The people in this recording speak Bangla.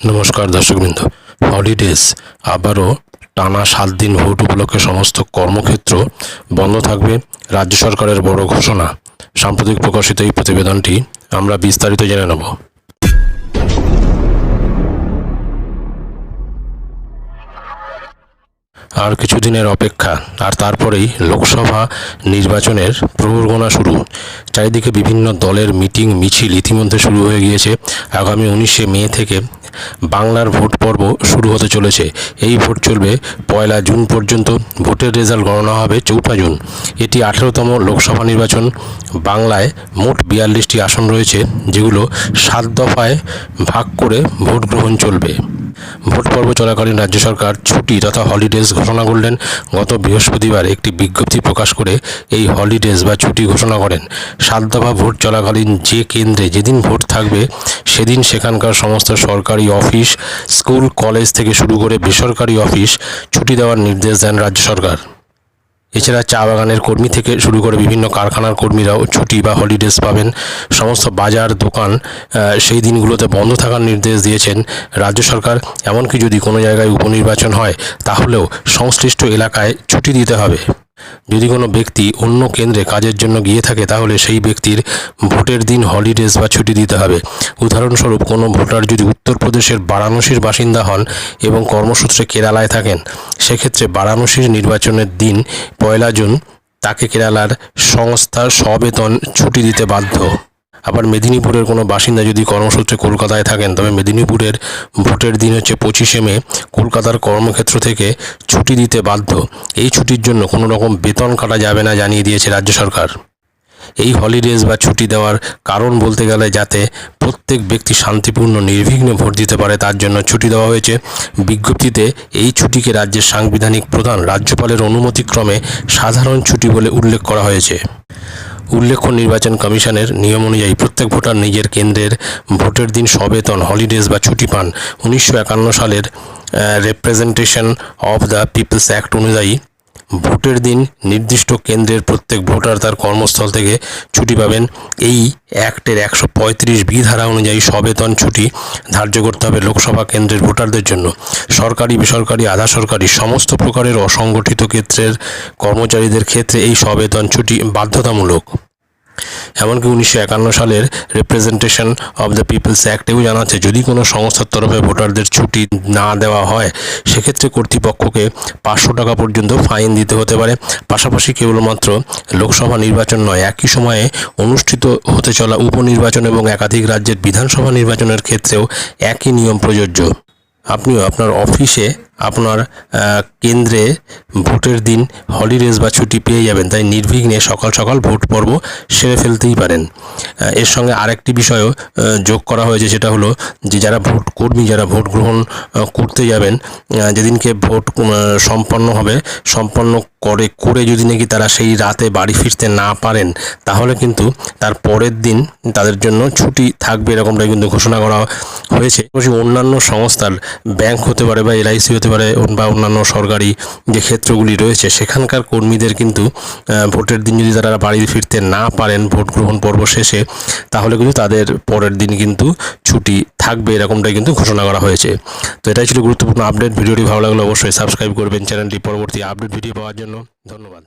নমস্কার দর্শকবৃন্দ। হলিডেজ আবারও টানা সাত দিন ভোট উপলক্ষে সমস্ত কর্মক্ষেত্র বন্ধ থাকবে। রাজ্য সরকারের বড় ঘোষণা। সাম্প্রতিক প্রকাশিত এই প্রতিবেদনটি আমরা বিস্তারিত জেনে নেব। আর কিছুদিনের অপেক্ষা, আর তারপরেই লোকসভা নির্বাচনের প্রহরগোনা শুরু। চারিদিকে বিভিন্ন দলের মিটিং, মিছিল ইতিমধ্যে শুরু হয়ে গিয়েছে। আগামী উনিশে মে থেকে বাংলার ভোট পর্ব শুরু হতে চলেছে। এই ভোট চলবে পয়লা জুন পর্যন্ত। ভোটের রেজাল্ট গণনা হবে চৌঠা জুন। এটি আঠেরোতম লোকসভা নির্বাচন। বাংলায় মোট বিয়াল্লিশটি আসন রয়েছে, যেগুলো সাত দফায় ভাগ করে ভোট গ্রহণ চলবে। ভোট পর্ব চলাকালীন রাজ্য সরকার ছুটি তথা হলিডেজ ঘোষণা করলেন। গত বৃহস্পতিবার একটি বিজ্ঞপ্তি প্রকাশ করে এই হলিডেজ বা ছুটি ঘোষণা করেন। সাত দফা ভোট চলাকালীন যে কেন্দ্রে যেদিন ভোট থাকবে, সেদিন সেখানকার সমস্ত সরকারি অফিস, স্কুল, কলেজ থেকে শুরু করে বেসরকারি অফিস ছুটি দেওয়ার নির্দেশ দেন রাজ্য সরকার। এছাড়া চা বাগানের কর্মী থেকে শুরু করে বিভিন্ন কারখানার কর্মীরাও ছুটি বা হলিডেজ পাবেন। সমস্ত বাজার, দোকান সেই দিনগুলোতে বন্ধ থাকার নির্দেশ দিয়েছেন রাজ্য সরকার। এমনকি যদি কোনো জায়গায় উপনির্বাচন হয়, তাহলেও সংশ্লিষ্ট এলাকায় ছুটি দিতে হবে। যদি কোনো ব্যক্তি অন্য কেন্দ্রে কাজের জন্য গিয়ে থাকে, তাহলে সেই ব্যক্তির ভোটের দিন হলিডেজ বা ছুটি দিতে হবে। উদাহরণস্বরূপ, কোনো ভোটার যদি উত্তরপ্রদেশের বারাণসীর বাসিন্দা হন এবং কর্মসূত্রে কেরালায় থাকেন, সেক্ষেত্রে বারাণসীর নির্বাচনের দিন পয়লা জুন তাকে কেরালার সংস্থার সবেতন ছুটি দিতে বাধ্য। আবার মেদিনীপুরের কোনো বাসিন্দা যদি কর্মসূত্রে কলকাতায় থাকেন, তবে মেদিনীপুরের ভোটের দিন হচ্ছে পঁচিশে মে, কলকাতার কর্মক্ষেত্র থেকে ছুটি দিতে বাধ্য। এই ছুটির জন্য কোনো রকম বেতন কাটা যাবে না জানিয়ে দিয়েছে রাজ্য সরকার। এই হলিডেজ বা ছুটি দেওয়ার কারণ বলতে গেলে যাতে প্রত্যেক ব্যক্তি শান্তিপূর্ণ, নির্বিঘ্নে ভোট দিতে পারে, তার জন্য ছুটি দেওয়া হয়েছে। বিজ্ঞপ্তিতে এই ছুটিকে রাজ্যের সাংবিধানিক প্রধান রাজ্যপালের অনুমতিক্রমে সাধারণ ছুটি বলে উল্লেখ করা হয়েছে। উল্লেখ্য নির্বাচন কমিশনের নিয়ম অনুযায়ী প্রত্যেক ভোটার নিজের কেন্দ্রের ভোটের দিন সবেতন হলিডেজ বা ছুটি পান। উনিশশো একান্ন সালের representation of the people's act অনুযায়ী ভোটের দিন নির্দিষ্ট কেন্দ্রের প্রত্যেক ভোটার তার কর্মস্থল থেকে ছুটি পাবেন। এই অ্যাক্টের একশো পঁয়ত্রিশ বি ধারা অনুযায়ী সবেতন ছুটি ধার্য করতে হবে লোকসভা কেন্দ্রের ভোটারদের জন্য। সরকারি, বেসরকারি, আধা সরকারি সমস্ত প্রকারের অসংগঠিত ক্ষেত্রের কর্মচারীদের ক্ষেত্রে এই সবেতন ছুটি বাধ্যতামূলক। এমনকি উনিশশো একান্ন সালের রিপ্রেজেন্টেশন অব দ্য পিপলস অ্যাক্টেও জানাচ্ছে, যদি কোনো সংস্থার তরফে ভোটারদের ছুটি না দেওয়া হয়, সেক্ষেত্রে কর্তৃপক্ষকে পাঁচশো টাকা পর্যন্ত ফাইন দিতে হতে পারে। পাশাপাশি কেবলমাত্র লোকসভা নির্বাচন নয়, একই সময়ে অনুষ্ঠিত হতে চলা উপনির্বাচন এবং একাধিক রাজ্যের বিধানসভা নির্বাচনের ক্ষেত্রেও একই নিয়ম প্রযোজ্য। আপনিও আপনার অফিসে আপনার কেন্দ্রে ভোটের দিন হলিডেজ বা ছুটি পেয়ে যাবেন, তাই নির্বিঘ্নে সকাল সকাল ভোট পর্ব সেরে ফেলতেই পারেন। এর সঙ্গে আরেকটি বিষয়ও যোগ করা হয়েছে, সেটা হলো যে যারা ভোট কর্মী, যারা ভোট গ্রহণ করতে যাবেন যেদিনকে ভোট সম্পন্ন হবে, সম্পন্ন করে করে যদি নাকি তারা সেই রাতে বাড়ি ফিরতে না পারেন, তাহলে কিন্তু তার পরের দিন তাদের জন্য ছুটি থাকবে, এরকমটাই কিন্তু ঘোষণা করা হয়েছে। অন্যান্য সংস্থার ব্যাংক হতে পারে বা এলআইসি হতে পারে বা অন্যান্য সরকারি যে ক্ষেত্রগুলি রয়েছে, সেখানকার কর্মীদের কিন্তু ভোটের দিন যদি তারা বাড়ি ফিরতে না পারেন, ভোট গ্রহণ পর্ব শেষে, তাহলে কিন্তু তাদের পরের দিন কিন্তু ছুটি থাকবে, এরকমটাই কিন্তু ঘোষণা করা হয়েছে। তো এটাই ছিল গুরুত্বপূর্ণ আপডেট। ভিডিওটি ভালো লাগলে অবশ্যই সাবস্ক্রাইব করবেন। চ্যানেলটি পরবর্তী আপডেট ভিডিও পাওয়ার জন্য ধন্যবাদ।